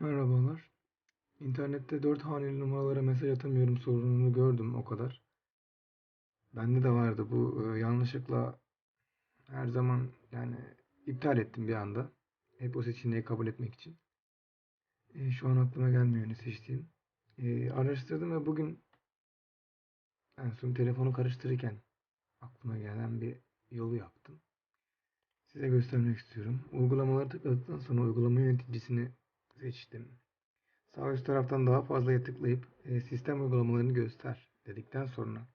Merhabalar. İnternette 4 haneli numaralara mesaj atamıyorum sorununu gördüm o kadar. Bende de vardı bu e, yanlışlıkla her zaman yani iptal ettim bir anda. Hep o seçeneği kabul etmek için. E, şu an aklıma gelmiyor ne seçtiğim. E, araştırdım ve bugün en son telefonu karıştırırken aklıma gelen bir yolu yaptım. Size göstermek istiyorum. Uygulamaları tıkladıktan sonra uygulama yöneticisini seçtim. Sağ üst taraftan daha fazlaya tıklayıp e, sistem uygulamalarını göster dedikten sonra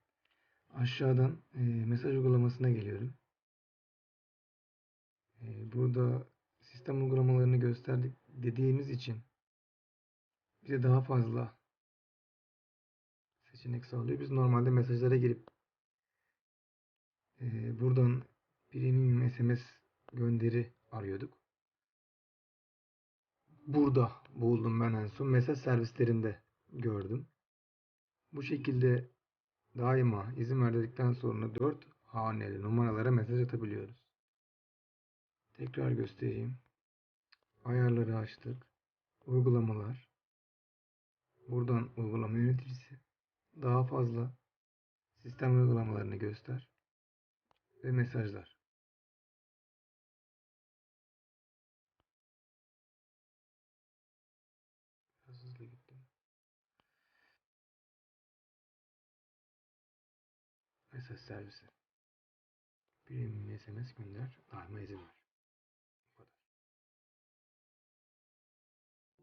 aşağıdan e, mesaj uygulamasına geliyorum. E, burada sistem uygulamalarını gösterdik dediğimiz için bize daha fazla seçenek sağlıyor. Biz normalde mesajlara girip e, buradan premium SMS gönderi arıyorduk. Burada buldum ben en son. Mesaj servislerinde gördüm. Bu şekilde daima izin verdikten sonra 4 haneli numaralara mesaj atabiliyoruz. Tekrar göstereyim. Ayarları açtık. Uygulamalar. Buradan uygulama yöneticisi. Daha fazla sistem uygulamalarını göster. Ve mesajlar. Mesaj servisi. Premium SMS gönder. Daima izin ver.